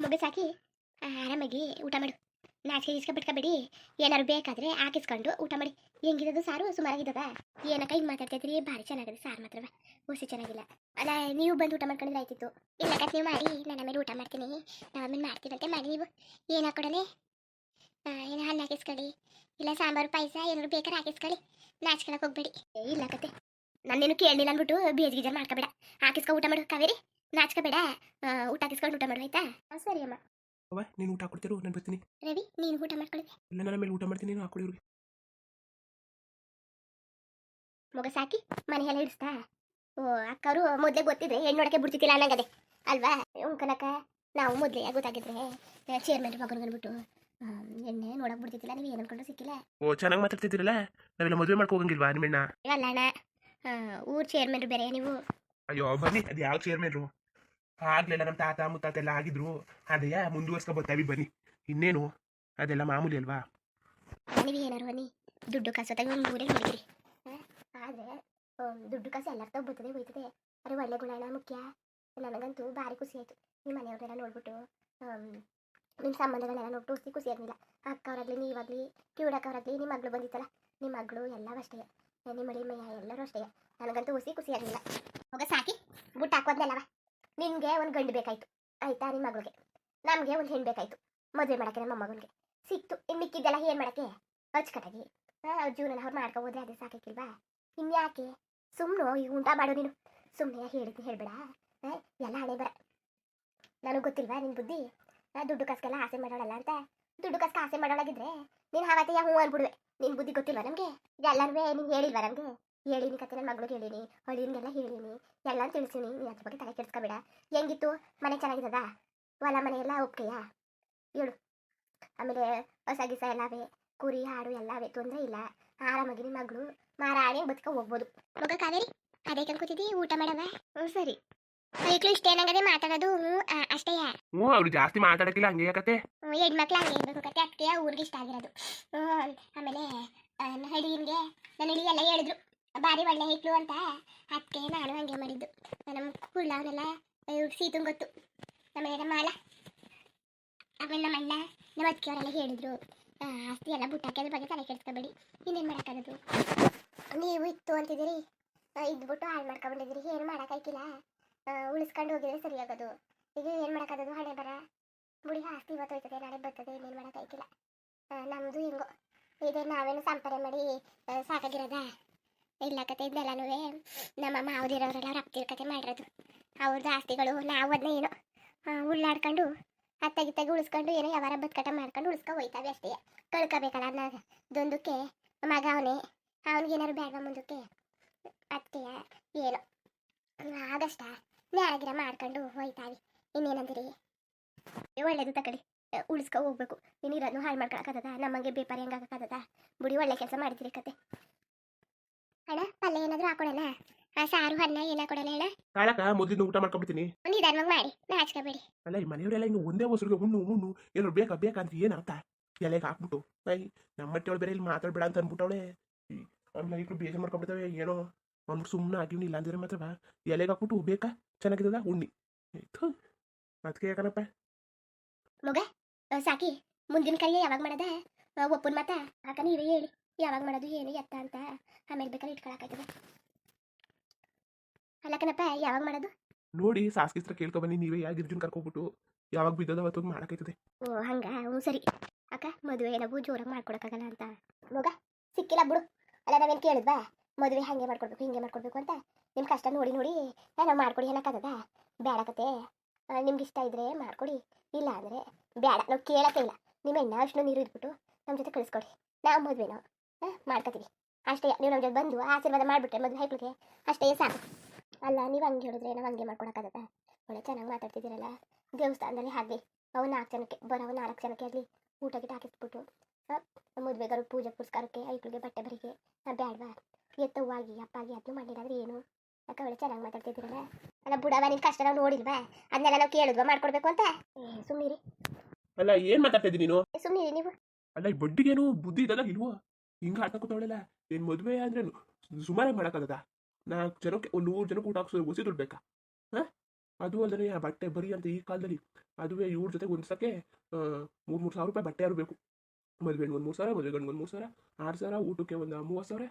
ಮಗ ಸಾಕಿ ಆರಾಮಾಗಿ ಊಟ ಮಾಡು. ನಾಚಿಕೆ ಇಸ್ಕೊ ಬಿಟ್ಕೊಬೇಡಿ. ಏನಾರು ಬೇಕಾದ್ರೆ ಹಾಕಿಸ್ಕೊಂಡು ಊಟ ಮಾಡಿ. ಹೆಂಗಿರೋದು ಸಾರು? ಸುಮಾರಾಗಿದ್ದದ ಏನಕ್ಕ ಹಿಂಗೆ ಮಾತಾಡ್ತಿದ್ರಿ? ಭಾರಿ ಚೆನ್ನಾಗಿದೆ ಸಾರು ಮಾತ್ರ ಹುಸಿ ಚೆನ್ನಾಗಿಲ್ಲ. ಅಲ್ಲ, ನೀವು ಬಂದು ಊಟ ಮಾಡ್ಕೊಂಡಿದ್ರೆ ಆಯ್ತಿತ್ತು. ಇಲ್ಲ ಕತ್ ನೀವು ಮಾಡಿ. ನಾನು ಆಮೇಲೆ ಊಟ ಮಾಡ್ತೀನಿ. ನಾವು ಆಮೇಲೆ ಮಾಡ್ತೀವಂತೆ, ಮಾಡಿ ನೀವು. ಏನು ಹಾಕೊಡನೆ ಏನು ಹಣ್ಣು ಹಾಕಿಸ್ಕೊಳ್ಳಿ? ಇಲ್ಲ, ಸಾಂಬಾರು, ಪಾಯಸ ಏನಾದ್ರು ಬೇಕಾದ್ರೆ ಹಾಕಿಸ್ಕೊಳ್ಳಿ. ನಾಚ್ಕೊಳಕ್ಕೆ ಹೋಗ್ಬೇಡಿ. ಇಲ್ಲ, ಕತೆ. ನಾನೇನು ಕೇಳಲಿಲ್ಲ ಅಂದ್ಬಿಟ್ಟು ಬೇಜ್ ಗೀಜರ್ ಮಾಡ್ಕೋಬೇಡ. ಹಾಕಿಸ್ಕೊ ಊಟ ಮಾಡು, ಕಾವೇರಿ. ನಾಚ್ಕೋಬೇಡ. ಬೇಡ ಊಟ ಹಾಕಿಸ್ಕೊಂಡು ಊಟ ಮಾಡು ಆಯ್ತಾ? ಸರಿ ಅಮ್ಮ. ಅವ್ವ ನೀನು ಊಟ ಕೊಡ್ತಿರು ನಾನು ಬರ್ತೀನಿ. ರವಿ ನೀನು ಊಟ ಮಾಡ್ಕೊಳ್ಳಿ. ಇಲ್ಲ ನನ್ನ ಮೇಲೆ ಊಟ ಮಾಡ್ತೀನಿ ನೀನು ಹಾಕೊಡಿ ಇವ್ರಿಗೆ. ಮಗ ಸಾಕಿ ಮನೆ ಎಲ್ಲ ಹಿಡಿಸ್ತಾ ಓ ಅಕ್ಕವರು ಮೊದಲೇ ಗೊತ್ತಿದ್ರೆ ಹೆಣ್ಣು ನೋಡಕ್ಕೆ ಬಿಡ್ತಿದ್ದಿಲ್ಲ ಅನ್ನಂಗದೆ. ಅಲ್ವಾ? ಉಂಕನಕ ನಾವು ಮೊದಲೇ ಗೊತ್ತಾಗಿದ್ರೆ ಚೇರ್ಮನ್ ಮಗನ ಬಂದ್ಬಿಟ್ಟು ಎಣ್ಣೆ ನೋಡಕ್ ಬಿಡ್ತಿದ್ದಿಲ್ಲ ನೀವು ಏನು ಅನ್ಕೊಂಡ್ರು ಸಿಕ್ಕಿಲ್ಲ? ಓ ಚೆನ್ನಾಗಿ ಮಾತಾಡ್ತಿದ್ದೀರಲ್ಲ? ನಾವೆಲ್ಲ ಮದುವೆ ಮಾಡ್ಕೊ ಹೋಗಂಗಿಲ್ವಾ ನಿಮ್ಮಣ್ಣ? ಅಲ್ಲ ಅಣ್ಣ ಊರ್ ಚೇರ್ಮನ್ ಬೇರೆ ನೀವು ಅಯ್ಯೋ, ಬನ್ನಿ. ಅದು ಯಾವ ಚೇರ್ಮನ್ರು ಆಗ್ಲಿಲ್ಲ ನಮ್ಮ ತಾತ ಮುತ್ತಾತ ಎಲ್ಲ ಆಗಿದ್ರು. ಅದೇ ಮುಂದುವರ್ಸ್ಕೊ ಬರ್ತಾವಿ ಬನ್ನಿ. ಇನ್ನೇನು? ಅದೆಲ್ಲ ಮಾಮೂಲಿ ಅಲ್ವಾ? ನೀವು ಏನಾರು ಬನ್ನಿ. ದುಡ್ಡು ಕಸ ತಗೊಂಡ್ರಿ ಒಂದು ಆದರೆ ದುಡ್ಡು ಕಸ ಎಲ್ಲರ ತಗೋ ಬರ್ತದೆ ಹೋಯ್ತದೆ. ಅರೆ, ಒಳ್ಳೆ ಗುಣ ಮುಖ್ಯ. ನನಗಂತೂ ಭಾರಿ ಖುಷಿ ಆಯ್ತು. ನಿಮ್ಮ ಮನೆಯವ್ರನ್ನೆಲ್ಲ ನೋಡ್ಬಿಟ್ಟು ನಿಮ್ಮ ಸಂಬಂಧಗಳನ್ನೆಲ್ಲ ನೋಡ್ಬಿಟ್ಟು ಖುಷಿ ಖುಷಿ ಆಗಿಲ್ಲ ಅಕ್ಕವರಾಗಲಿ, ನೀವಾಗಲಿ, ಕಿವುಡಕ್ಕವರಾಗಲಿ ನಿಮ್ಮ ಮಗಳು ಬಂದಿತ್ತಲ್ಲ? ನಿಮ್ಮ ಮಗಳು ಎಲ್ಲವೂ ಅಷ್ಟೇ. ನಿಮ್ಮ ಮಳಿ ಮೈಯ ಎಲ್ಲರೂ ಅಷ್ಟೇ. ನನಗಂತೂ ಹುಸಿ ಖುಷಿ ಆಗಿಲ್ಲ ಹೋಗ ಸಾಕಿ, ಬುಟ್ಟು ಹಾಕೋದ್ನೆಲ್ಲವ ನಿನಗೆ ಒಂದು ಗಂಡು ಬೇಕಾಯಿತು. ಆಯ್ತಾ ನಿಮ್ಮ ಮಗಳಿಗೆ ನಮಗೆ ಒಂದು ಹೆಣ್ಣು ಬೇಕಾಯಿತು. ಮದುವೆ ಮಾಡೋಕ್ಕೆ ನಮ್ಮ ಮಗನಿಗೆ. ಸಿಕ್ತು. ಇನ್ನು ಮಿಕ್ಕಿದ್ದೆಲ್ಲ ಏನು ಮಾಡೋಕ್ಕೆ? ಅಚ್ಚುಕಟ್ಟಾಗಿ. ಅವ್ರ ಜೀವನ ಅವ್ರು ಮಾಡ್ಕೊ ಹೋದ್ರೆ ಅದೇ ಸಾಕಿಲ್ವಾ ಇನ್ಯಾಕೆ ಸುಮ್ಮನೆ ಈಗ ಊಟ ಮಾಡು ನೀನು. ಸುಮ್ಮನೆ ಹೇಳಿದ್ನಿ ಹೇಳ್ಬೇಡ. ಎಲ್ಲ ಹಣೆ ಬರ. ನನಗೆ ಗೊತ್ತಿಲ್ವಾ ನಿನ್ನ ಬುದ್ಧಿ? ದುಡ್ಡು ಕಾಸ್ಗೆಲ್ಲ ಆಸೆ ಮಾಡೋಳಲ್ಲ ಅಂತ. ದುಡ್ಡು ಕಾಸ್ಗೆ ಆಸೆ ಮಾಡೋಳಾಗಿದ್ರೆ ನೀನು ಹಾವತ್ತೆ ಹ್ಞೂ ಅಂದ್ಬಿಡುವೆ ನಿನ್ನ ಬುದ್ಧಿ ಗೊತ್ತಿಲ್ವಾ ನಮಗೆ? ಎಲ್ಲರೂ ನೀನು ಹೇಳಿಲ್ವಾ ನಮಗೆ? ಹೇಳಿನಿ ಕತೆ ನನ್ನ ಮಗಳಿಗೆ ಹೇಳಿನಿ ಹೊಳಿನಿಗೆಲ್ಲ ಹೇಳಿನಿ ಎಲ್ಲ ತಿಳಿಸಿನಿ ನೀನು ಅದ್ರ ಬಗ್ಗೆ ತಲೆ ಕೆಡಿಸ್ಕೋಬೇಡ. ಹೆಂಗಿತ್ತು? ಮನೆ ಚೆನ್ನಾಗಿದ್ದದ ಹೊಲ ಮನೆ ಎಲ್ಲ ಒಪ್ಕೆಯಾ ಹೇಳು. ಆಮೇಲೆ ಹೊಸ ಗಿಸ ಎಲ್ಲವೇ ಕುರಿ ಹಾಡು ಎಲ್ಲವೇ ತೊಂದರೆ ಇಲ್ಲ. ಆರಾಮಾಗಿ ನಿಮ್ಮ ಮಗಳು. ಮಾರಾಣಿ ಬದುಕ ಹೋಗ್ಬೋದು. ಮಗ ಕಾವೇರಿ ಅದೇ ಕಂಕುತಿದ್ದಿ ಊಟ ಮಾಡವ? ಹ್ಞೂ ಸರಿ. ಮಕ್ಕಳು ಇಷ್ಟ ಏನಂಗದೆ ಮಾತಾಡೋದು. ಹ್ಞೂ ಅಷ್ಟೇ ಹ್ಞೂ ಅವ್ರು ಜಾಸ್ತಿ ಮಾತಾಡಕ್ಕಿಲ್ಲ ಹಂಗೆ ಯಾಕತ್ತೆ ಹ್ಞೂ ಹೆಣ್ಮಕ್ಳು ಹಂಗೆ ಇರ್ಬೇಕು ಕತೆ ಅದಕ್ಕೆ ಊರಿಗೆ ಇಷ್ಟ ಆಗಿರೋದು. ಹ್ಞೂ ಆಮೇಲೆ ಹಳ್ಳಿಗೆ ನನ್ನ ಹಳ್ಳಿ ಎಲ್ಲ ಹೇಳಿದ್ರು. ಭಾರಿ ಒಳ್ಳೆ ಹಿಟ್ಲು ಅಂತ. ಅದಕ್ಕೆ ನಾನು ಹಂಗೆ ಮಾಡಿದ್ದು. ನಮ್ಮ ಕುಳ್ಳ ಅವನೆಲ್ಲ ಸೀತು ಗೊತ್ತು ಆಮೇಲೆ ನಮ್ಮ ಅಲ್ಲ ಆಮೇಲೆ ನಮ್ಮ ಅಣ್ಣ ನಮ್ಮ ಅತ್ತಿಗೆಯವರೆಲ್ಲ ಹೇಳಿದ್ರು. ಆಸ್ತಿ ಎಲ್ಲ ಅದ್ರ ಬಗ್ಗೆ ತಲೆ ಕೆಡ್ಸ್ಕೊಬೇಡಿ. ಇನ್ನೇನು ಮಾಡೋಕ್ಕಾಗೋದು? ನೀವು ಇತ್ತು ಅಂತಿದ್ದೀರಿ? ಇದ್ಬಿಟ್ಟು ಹಾಳು ಮಾಡ್ಕೊಂಡ್ಬಿಟ್ಟಿದ್ದೀರಿ ಏನು ಮಾಡೋಕ್ಕಾಯ್ತಿಲ್ಲ ಆ, ಉಳಿಸ್ಕೊಂಡು ಹೋಗಿದ್ರೆ ಸರಿ ಆಗೋದು. ಈಗ ಏನು ಮಾಡೋಕ್ಕಾಗೋದು? ಹಣೆ ಬರ. ಬುಡಿ ಆಸ್ತಿ ಇವತ್ತು ಹೋಯ್ತದೆ ನಾಳೆ ಬರ್ತದೆ. ಇನ್ನೇನು ಮಾಡೋಕ್ಕಾಯ್ತಿಲ್ಲ ನಮ್ಮದು ಹಿಂಗೋ. ಇದೆ ನಾವೇನು ಸಂಪಾದನೆ ಮಾಡಿ ಸಾಕಾಗಿರೋದಾ? ಇಲ್ಲ ಕತೆ ಇದೆಲ್ಲನೂ ನಮ್ಮ ಮಾವದಿರೋರೆಲ್ಲ ಅವ್ರ ಕತೆ ಮಾಡಿರೋದು. ಅವ್ರದ್ದು ಆಸ್ತಿಗಳು ನಾವು ಅದನ್ನ ಏನೋ ಉಳ್ಳಾಡ್ಕೊಂಡು ಅತ್ತಾಗಿತ್ತಾಗಿ ಉಳಿಸ್ಕೊಂಡು, ಏನೋ ಯಾವಾರ ಬದುಕಟ ಮಾಡ್ಕೊಂಡು ಉಳಿಸ್ಕೊ ಹೋಯ್ತಾವೆ ಅಷ್ಟೇ. ಕಳ್ಕೊಬೇಕಲ್ಲ ಅದನ್ನ ದೊಂದಕ್ಕೆ ಮಗ ಅವನೇ ಅವನಿಗೆ ಏನಾರು ಬೇಡ ಮುಂದಕ್ಕೆ? ಅತ್ತೆಯ ಏನೋ, ಆಗಷ್ಟ ನ್ಯಾರಗಿರ ಮಾಡ್ಕೊಂಡು ಹೋಯ್ತಾವೆ. ಇನ್ನೇನಂದಿರಿ? ಒಳ್ಳೇದು ತಗೊಳ್ಳಿ. ಉಳಿಸ್ಕೊ ಹೋಗ್ಬೇಕು. ನೀನು ಇರೋದನ್ನು ಹಾಳು ಮಾಡ್ಕೊಳಕ್ಕಾಗದ ನಮಗೆ ಬೇಪಾರಿ ಹೆಂಗಾಗಕ್ಕಾಗದ ಬುಡಿ ಒಳ್ಳೆ ಕೆಲಸ ಮಾಡಿದ್ರಿ ಕತೆ. ಅಣ್ಣ ಪಲ್ಯ ಏನಾದರೂ ಹಾಕೊಡೋಣ? ಆ ಸಾರು ಅನ್ನ ಏನು ಹಾಕೊಡೋಣ ಹೇಳ? ಕಾಳಕ ಮೊದಲಿಂದ ಊಟ ಮಾಡ್ಕೊಂಡ್ಬಿಡ್ತೀನಿ ನಿಧಾನವಾಗಿ ಮಾಡಿ ನಾಚ್ಕೋಬೇಡಿ ಅಲ್ಲ ಈ ಮನೆಯವರೆಲ್ಲ ಹಿಂಗೆ ಒಂದೇ ಹೊಸರಿಗೆ ಹುಣ್ಣು ಹುಣ್ಣು ಏನೋ ಬೇಕಾ ಬೇಕಾ ಅಂತ ಏನು ಅರ್ಥ ಎಲೆಗೆ ಹಾಕ್ಬಿಟ್ಟು ಐ ನಮ್ಮ ಮಟ್ಟೆವಳು ಬೇರೆ ಇಲ್ಲಿ ಮಾತಾಡ್ಬೇಡ ಅಂತ ಅಂದ್ಬಿಟ್ಟವಳೆ. ಆಮೇಲೆ ಈಗಲೂ ಬೇಜಾರು ಮಾಡ್ಕೊಂಡ್ಬಿಡ್ತವೆ ಏನೋ ಅಂದ್ಬಿಟ್ಟು ಸುಮ್ಮನೆ ಆಗಿವ್ನಿ ಇಲ್ಲ ಅಂದಿದ್ರೆ ಮಾತ್ರ ಎಲೆಗೆ ಹಾಕ್ಬಿಟ್ಟು ಬೇಕಾ? ಚೆನ್ನಾಗಿದ್ದದ ಉಣ್ಣಿ. ಅದಕ್ಕೆ ಯಾಕನಪ್ಪ? ಮಗ ಸಾಕಿ ಮುಂದಿನ ಕೈ ಯಾವಾಗ ಮಾಡದ? ಒಪ್ಪನ್ ಮಾತಾ? ಹಾಕನ ನೀವೇ ಹೇಳಿ. ಯಾವಾಗ ಮಾಡೋದು ಏನು ಎತ್ತ ಅಂತ ಆಮೇಲೆ ಬೇಕಾದ್ರೆ ಇಟ್ಕೊಳಕಾಯ್ತದೆ ಅಲ್ಲಕನಪ್ಪ ಯಾವಾಗ ಮಾಡೋದು? ನೋಡಿ ಸಾಸ್ಗಿಸ್ತ್ರ ಕೇಳ್ಕೊ ಬನ್ನಿ ನೀವೇ ಯಾ ಗಿರ್ಜುನ್ ಕರ್ಕೊಬಿಟ್ಟು ಯಾವಾಗ ಬಿದ್ದದ ಅವತ್ತು ಮಾಡಕೈತದೆ ಓ ಹಂಗ? ಹ್ಞೂ ಸರಿ. ಅಕ್ಕ ಮದುವೆ ನಾವು ಜೋರಾಗಿ ಮಾಡ್ಕೊಡಕ್ಕಾಗಲ್ಲ ಅಂತ. ಮಗ ಸಿಕ್ಕಿಲ್ಲ ಬಿಡು. ಅಲ್ಲ ನಾವೇನು ಕೇಳಿದ್ವಾ? ಮದುವೆ ಹಂಗೆ ಮಾಡ್ಕೊಡ್ಬೇಕು ಹಿಂಗೆ ಮಾಡ್ಕೊಡ್ಬೇಕು ಅಂತ. ನಿಮ್ಮ ಕಷ್ಟ ನೋಡಿ ನೋಡಿ. ನಾನು ಮಾಡ್ಕೊಡಿ ಅನ್ನಕ್ಕಾಗದ? ಬೇಡಕತೆ ನಿಮ್ಗೆ ಇಷ್ಟ ಇದ್ರೆ ಮಾಡ್ಕೊಡಿ. ಇಲ್ಲ ಅಂದರೆ ಬೇಡ ನಾವು ಕೇಳಕ್ಕೆ ಇಲ್ಲ. ನಿಮ್ಮ ಹೆಣ್ಣು ಅಷ್ಟು ನೀರು ಇದ್ಬಿಟ್ಟು ನಮ್ಮ ಜೊತೆ ಕಳಿಸ್ಕೊಡಿ. ನಾವು ಮದುವೆ ನಾವು ಮಾಡ್ಕೊತೀವಿ ಅಷ್ಟೇ ನೀವು ನಮ್ಮ ಜೊತೆ ಬಂದು ಆಶೀರ್ವಾದ ಮಾಡಿಬಿಟ್ರೆ ಮದುವೆ ಹೈಕ್ಳಿಗೆ ಅಷ್ಟೇ ಸಾಕು. ಅಲ್ಲ ನೀವು ಹಂಗೆ ಹೇಳಿದ್ರೆ ನಾವು ಹಂಗೆ ಮಾಡ್ಕೊಡೋಕ್ಕಾಗತ್ತಾ? ಒಳ್ಳೆ ಚೆನ್ನಾಗಿ ಮಾತಾಡ್ತಿದ್ದೀರಲ್ಲ. ದೇವಸ್ಥಾನದಲ್ಲಿ ಹಾಗೆ ಅವು ನಾಲ್ಕು ಜನಕ್ಕೆ ಬರೋ ನಾಲ್ಕು ಜನಕ್ಕೆ ಆಗಲಿ ಊಟ ಗಿಟ ಹಾಕಿಸ್ಬಿಟ್ಟು ಮದುವೆಗಾರು ಪೂಜೆ ಪುರಸ್ಕಾರಕ್ಕೆ ಐಕ್ಳಿಗೆ ಬಟ್ಟೆ ಬರಿಗೆ ಬೇಡವಾ ಎತ್ತವಾಗಿ ಅಪ್ಪಾಗಿ ಅದನ್ನು ಮಾಡಿದ್ರೆ ಏನು? ಯಾಕೆ ಒಳ್ಳೆ ಚೆನ್ನಾಗಿ ಮಾತಾಡ್ತಿದ್ದೀರಲ್ಲ? ಅಲ್ಲ ಬುಡವ ನಿನ್ನ ಕಷ್ಟ ನಾವು ನೋಡಿಲ್ವಾ? ಅದನ್ನೆಲ್ಲ ನಾವು ಕೇಳಿದ್ವಾ ಮಾಡ್ಕೊಡ್ಬೇಕು ಅಂತ? ಸುಮ್ಮಿರಿ ಸುಮ್ಮನಿರಿ ಅಲ್ಲ ಏನು ಮಾತಾಡ್ತಿದ್ದೀನಿ ನೀನು? ಸುಮ್ಮಿರಿ ನೀವು. ಅಲ್ಲ ಈ ಬಡ್ಡಿಗೇನು ಬುದ್ಧಿ ಇದಲ್ಲ ಇಲ್ವೋ? ಹಿಂಗೆ ಆಟ ಕೂತವಳೆಲ್ಲ, ಏನು ಮದುವೆ ಅಂದ್ರೆ ಸುಮಾರಾಗಿ ಮಾಡೋಕ್ಕಾಗದ? ನಾಲ್ಕು ಜನಕ್ಕೆ, ಒಂದು ನೂರು ಜನಕ್ಕೆ ಊಟ ಹಾಕ್ಸೋ ಒಸಿ ದುಡ್ಬೇಕಾ ಹಾಂ? ಅದು ಅಲ್ಲದೆ ಬಟ್ಟೆ ಬರೀ ಅಂತ ಈ ಕಾಲದಲ್ಲಿ ಅದುವೇ ಇವ್ರ ಜೊತೆ ಹೊಂದ್ಸಕ್ಕೆ ಮೂರು ಮೂರು ಸಾವಿರ ರೂಪಾಯಿ ಬಟ್ಟೆ ಯಾರು ಬೇಕು? ಮದುವೆ ಒಂದು ಮೂರು ಸಾವಿರ ಮದುವೆ ಗಂಡು ಒಂದು ಮೂರು ಸಾವಿರ, ಆರು ಸಾವಿರ, ಊಟಕ್ಕೆ ಒಂದು ಮೂವತ್ತು ಸಾವಿರ?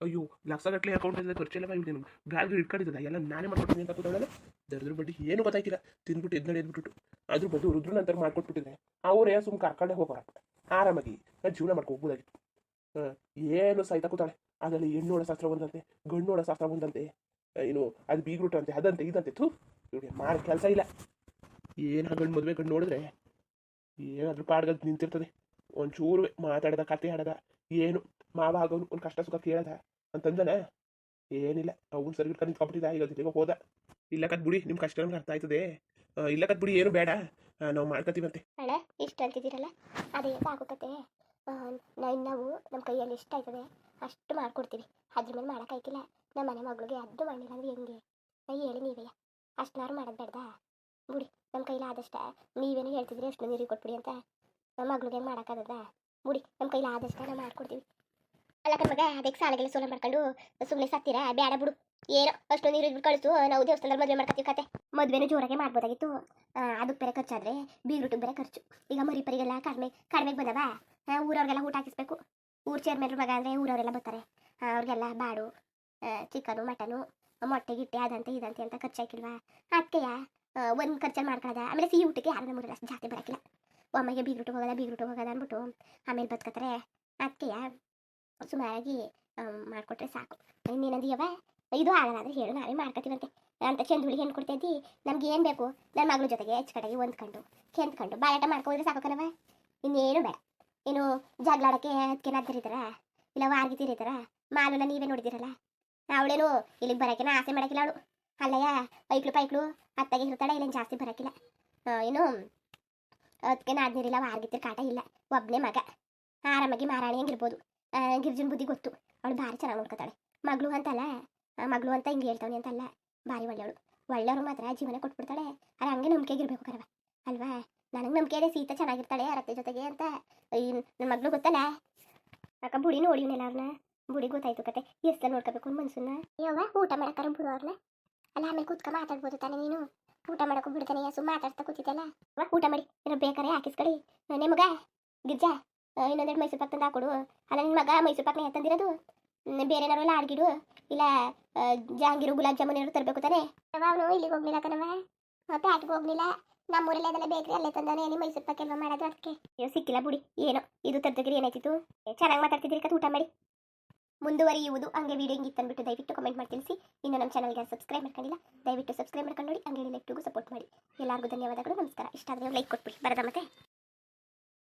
ಅಯ್ಯೋ ಲಕ್ಷಗಟ್ಟಲೆ ಅಕೌಂಟ್ ಇದೆ ಖರ್ಚೆಲ್ಲ ಇವ್ರು ನಿಮ್ಗೆ ಬ್ಯಾಗ್ ಇಟ್ಕೊಂಡಿದ್ದಲ್ಲ ಎಲ್ಲ ನಾನೇ ಮಾಡ್ಕೊಡ್ತೀನಿ ಅಂತ ಕೂತವಳಲ್ಲ, ದರ್ದ್ರ ಬಡ್ಡಿ ಏನು ಗೊತ್ತಾಯ್ತಿಲ್ಲ ತಿಂದ್ಬಿಟ್ಟು ಎದ್ನಡಿ ಎದ್ಬಿಟ್ಟು ಅದ್ರ ಬದಲು ರುದ್ರ ನಂತರ ಮಾಡ್ಕೊಟ್ಬಿಟ್ಟಿದ್ರೆ, ಅವರೇ ಸುಮ್ಮನೆ ಕರ್ಕೊಂಡೇ ಹೋಗೋರ ಆರಾಮಾಗಿ ನಾನು ಜೀವನ ಮಾಡ್ಕೊ ಹೋಗ್ಬೋದಾಗಿತ್ತು ಏನು ಸಹಿತ ಕೂತಾಳೆ. ಅದರಲ್ಲಿ ಹೆಣ್ಣೋಡ ಶಾಸ್ತ್ರ ಬಂದಂತೆ ಗಣ್ಣೋಡ ಶಾಸ್ತ್ರ ಬಂದಂತೆ ಏನು, ಅದು ಬೀಗ್ರೂಟ ಅಂತೆ ಅದಂತೆ, ಇದಂತೆ, ಥೂ ಇವ್ರಿಗೆ ಮಾಡೋ ಕೆಲಸ ಇಲ್ಲ. ಏನು ಗಂಡು ಮದುವೆ ಗಂಡು ನೋಡಿದ್ರೆ, ಏನಾದ್ರೂ ಪಾಡ್ಗದ್ ನಿಂತಿರ್ತದೆ. ಒಂಚೂರು ಮಾತಾಡದ, ಕತೆ ಆಡದ, ಏನು, ಮಾವ ಆಗೋನು ಒಂದು ಕಷ್ಟ ಸುಖ ಕೇಳದ ಅಂತಂದನ, ಏನಿಲ್ಲ, ಅವನು ಸರಿ ಇಟ್ಕೊಂಡು ನಿಂತ್ಕೊಂಡ್ಬಿಟ್ಟಿದ್ದ, ಈಗ ದಿಲ್ಲಿಗೆ ಹೋದ. ಇಲ್ಲ ಕತ್ ಬಿಡಿ ನಿಮ್ಮ ಕಷ್ಟ ನಮ್ಗೆ ಅರ್ಥ ಆಯ್ತದೆ. ಇಲ್ಲ ಕತ್ ಬಿಡಿ, ಏನು ಬೇಡ. ನಾವು ಮಾಡ್ಕೊತೀವಂತೆ ಅಣ್ಣ, ಇಷ್ಟು ಅಂತಿದ್ದೀರಲ್ಲ? ಅದೇ ಸಾಕುಕತೆ ನಾವು ನಮ್ಮ ಕೈಯಲ್ಲಿ ಎಷ್ಟು ಆಯ್ತದೆ ಅಷ್ಟು ಮಾಡ್ಕೊಡ್ತೀವಿ. ಅದ್ರ ಮೇಲೆ ಮಾಡೋಕ್ಕಾಯ್ತಿಲ್ಲ. ನಮ್ಮ ಮನೆ ಮಗಳಿಗೆ ಅದು ಮಾಡಿಲ್ಲ ಅಂದ್ರೆ ಹೆಂಗೆ? ನಾ ಹೇಳಿ ನೀವೇ. ಅಷ್ಟನಾರು ಮಾಡೋದು ಬೇಡ್ದ? ಬಿಡಿ, ನಮ್ಮ ಕೈಲಿ ಆದಷ್ಟು ನೀವೇನು ಹೇಳ್ತಿದ್ರಿ ಅಷ್ಟು ನೀರಿಗೆ ಕೊಟ್ಬಿಡಿ ಅಂತ. ನಮ್ಮ ಮಗಳಿಗೆ ಮಾಡೋಕ್ಕಾಗದ ಬಿಡಿ, ನಮ್ಮ ಕೈಲಿ ಆದಷ್ಟು ನಾವು ಮಾಡ್ಕೊಡ್ತೀವಿ. ಅಲ್ಲ ಮಗ, ಅದಕ್ಕೆ ಸಾಲಗೆಲ್ಲ ಸೋಲ ಮಾಡ್ಕೊಂಡು ಸುಮ್ಮನೆ ಸತ್ತೀರಾ? ಬೇಡ ಬಿಡು. ಏನೋ ಅಷ್ಟು ನೀರು ಇದ್ಬಿಟ್ಟು ಕಳಿಸು ನಾವು ದೇವಸ್ಥಾನದಲ್ಲಿ ಮದುವೆ ಮಾಡ್ಕೊತೀವಿ ಕತೆ. ಮದುವೆನೂ ಜೋರಾಗೆ ಮಾಡ್ಬೋದಾಗಿತ್ತು. ಅದಕ್ಕೆ ಬೇರೆ ಖರ್ಚಾದ್ರೆ ಬೀಗ್ರೂಟಿಗೆ ಬೇರೆ ಖರ್ಚು. ಈಗ ಮರಿ ಪರಿಗೆಲ್ಲ ಕಡಿಮೆ, ಕಡಿಮೆಗೆ ಬಂದವ? ಊರವ್ರಿಗೆಲ್ಲ ಊಟ ಹಾಕಿಸ್ಬೇಕು. ಊರು ಚೇರ್ಮನ್ರ ಮಗ ಅಂದರೆ ಊರವರೆಲ್ಲ ಬರ್ತಾರೆ. ಅವ್ರಿಗೆಲ್ಲ ಬಾಡು ಚಿಕನು, ಮಟನು, ಮೊಟ್ಟೆ, ಗಿಟ್ಟೆ, ಅದಂತೆ ಇದಂತೆ ಅಂತ ಖರ್ಚು ಹಾಕಿಲ್ವಾ? ಅದಕ್ಕೆಯ ಒಂದು ಖರ್ಚಲ್ಲಿ ಮಾಡ್ಕೊಳ್ಳೋದ ಆಮೇಲೆ ಸಿಹಿ ಊಟಕ್ಕೆ ಯಾರು ನಮ್ಮೂರಲ್ಲಿ ಅಷ್ಟು ಜಾಸ್ತಿ ಬರೋಕ್ಕಿಲ್ಲ ಒಮ್ಮೆಗೆ ಬೀಗ್ರುಟ್ಟು ಹೋಗೋದ ಬೀಗ್ರುಟ್ಟು ಹೋಗೋದ ಅಂದ್ಬಿಟ್ಟು ಆಮೇಲೆ ಬದುಕತ್ತಾರೆ. ಅದಕ್ಕೆಯ ಸುಮಾರಾಗಿ ಮಾಡಿಕೊಟ್ರೆ ಸಾಕು. ಇನ್ನೇನಂದಿಯವ ಇದು ಆಗಲ್ಲ ಅಂದರೆ ಹೇಳು, ನಾವೇ ಮಾಡ್ಕೊತೀವಂತೆ. ಅಂತ ಚಂದುಳಿಗೆ ಹೆಣ್ಣು ಕೊಡ್ತಾ ನಮ್ಗೆ ಏನು ಬೇಕು? ನನ್ನ ಮಗಳ ಜೊತೆಗೆ ಹೆಚ್ಚು ಕಡೆಗೆ ಹೊಂದ್ಕೊಂಡು ಕೆಂದ್ಕೊಂಡು ಬಾಯಾಟ ಮಾಡ್ಕೊಂಡ್ರೆ ಸಾಕು ಕಣವ ಇನ್ನೇನು ಬೇಡ. ಏನು ಜಗಳಾಡಕ್ಕೆ ಅದಕ್ಕೆ ನದ್ದರಿತಾರ ಇಲ್ಲ ವಾರ್ಗಿದ್ದೀರಿದಾರ ಮಾಲೂನ ನೀವೇ ನೋಡಿದಿರಲ್ಲ ಅವಳೇನು ಇಲ್ಲಿಗೆ ಬರೋಕಿನ ಆಸೆ ಮಾಡೋಕ್ಕಿಲ್ಲ ಅವಳು. ಅಲ್ಲಯ್ಯ ಪೈಕ್ಳು ಪೈಕ್ಳು, ಅತ್ತಾಗೆ ಇರ್ತಾಳೆ ಇಲ್ಲೇನು ಜಾಸ್ತಿ ಬರೋಕ್ಕಿಲ್ಲ ಏನು ಅದಕ್ಕೆ ನಾದ್ನೀರಿಲ್ಲ ವಾರ್ಗಿತ್ತಿರ ಕಾಟ ಇಲ್ಲ. ಒಬ್ಬನೇ ಮಗ. ಆರಾಮಾಗಿ ಮಾರಾಣಿ ಹಂಗಿರ್ಬೋದು. ಗಿರ್ಜನ್ ಬುದ್ಧಿ ಗೊತ್ತು. ಅವಳು ಭಾರಿ ಚೆನ್ನಾಗಿ ನೋಡ್ಕೊತಾಳೆ. ಮಗಳು ಅಂತಲ್ಲ ಮಗಳು ಅಂತ ಹಿಂಗೆ ಹೇಳ್ತಾವನಿ ಅಂತಲ್ಲ, ಭಾರಿ ಒಳ್ಳೆಯವಳು. ಒಳ್ಳೆಯವರು ಮಾತ್ರ ಜೀವನ ಕೊಟ್ಬಿಡ್ತಾಳೆ. ಅರೆ ಹಂಗೆ ನಂಬಿಕೆಗಿರ್ಬೇಕು ಕರವ. ಅಲ್ವಾ? ನನಗೆ ನಂಬಿಕೆ ಇದೆ, ಸೀತಾ ಚೆನ್ನಾಗಿರ್ತಾಳೆ, ಅರತ್ತೆ ಜೊತೆಗೆ ಅಂತ. ನನ್ನ ಮಗ್ಳು ಗೊತ್ತಲ್ಲ? ಅಕ್ಕ ಬುಡಿ ನೋಡಿವ್ನೆಲ್ಲ ಅವ್ರನ್ನ ಬುಡಿ ಗೊತ್ತಾಯ್ತು ಕತೆ. ಎಷ್ಟು ನೋಡ್ಕೋಬೇಕು ಮನ್ಸನ್ನ? ಯಾವ ಊಟ ಮಾಡಕ್ಕಾರ ಬಿಡು ಅವ್ರನ್ನ ಅಲ್ಲ, ಆಮೇಲೆ ಕೂತ್ಕ, ಮಾತಾಡ್ಬೋದು ತಾನೆ ನೀನು. ಊಟ ಮಾಡಕ್ಕೂ ಬಿಡ್ತಾನೆ ಯಾಸು ಮಾತಾಡ್ತಾ ಕೂತಿದ್ದಲ್ಲ ಅವ ಊಟ ಮಾಡಿ. ಏನೋ ಬೇಕಾರೆ ಹಾಕಿಸ್ಕೊಳ್ಳಿ. ನಿಮಗ ಗಿರ್ಜಾ? ಇನ್ನೊಂದೆರಡು ಮೈಸೂರು ಪಾಕ್ ತಂದು ಹಾಕೊಡು. ಅಲ್ಲ ನಿನ್ನ ಮಗ ಮೈಸೂರು ಪಾಕ್ನ ತಂದಿರೋದು? ಬೇರೆ ಏನಾರು ಎಲ್ಲ ಆಡ್ಗಿಡು ಇಲ್ಲ ಜಾಂಗಿರು ಗುಲಾಬ್ ಜಾಮೂನ್ ಏನಾರು ತರಬೇಕು ತಾನೆ? ಅವನು ಇಲ್ಲಿಗೆ ಹೋಗ್ಲಿಲ್ಲ ಕಣವ ಪ್ಯಾಟ್ಗೆ ಹೋಗ್ಲಿಲ್ಲ. ನಮ್ಮೂರಲ್ಲಿ ಅದೆಲ್ಲ ಬೇಕ್ರಿ, ಅಲ್ಲೇ ತಂದಾನೆ ಅಲ್ಲಿ ಮೈಸೂರು ಪಾಕ್ ಎಲ್ಲ ಮಾಡೋದು ಅದಕ್ಕೆ. ಸಿಕ್ಕಿಲ್ಲ ಬಿಡಿ, ಏನೋ, ಇದು ತರ್ದಗಿರಿ ಏನಾಯ್ತಿತ್ತು? ಚೆನ್ನಾಗಿ ಮಾತಾಡ್ತಿದ್ದೀರಿ ಕತ್ ಊಟ ಮಾಡಿ. ಮುಂದುವರಿಯುವುದು ಹಂಗೆ ವಿಡಿಯೋ ಹಿಂಗಿತ್ತು ಅಂದ್ಬಿಟ್ಟು ದಯವಿಟ್ಟು ಕಮೆಂಟ್ ಮಾಡಿ, ತಿಳಿಸಿ. ಇನ್ನು ನಮ್ಮ ಚಾನಲ್ಗೆ ಸಬ್ಸ್ಕ್ರೈಬ್ ಮಾಡ್ಕೊಂಡಿಲ್ಲ, ದಯವಿಟ್ಟು ಸಬ್ಸ್ಕ್ರೈಬ್ ಮಾಡ್ಕೊಂಡು ನೋಡಿ, ಹಂಗೆ ಸಪೋರ್ಟ್ ಮಾಡಿ. ಎಲ್ಲರಿಗೂ ಧನ್ಯವಾದಗಳು, ನಮಸ್ಕಾರ. ಇಷ್ಟ ಆದರೆ ಲೈಕ್ ಕೊಟ್ಬಿಡಿ. ಬರೋದ ಮತ್ತೆ.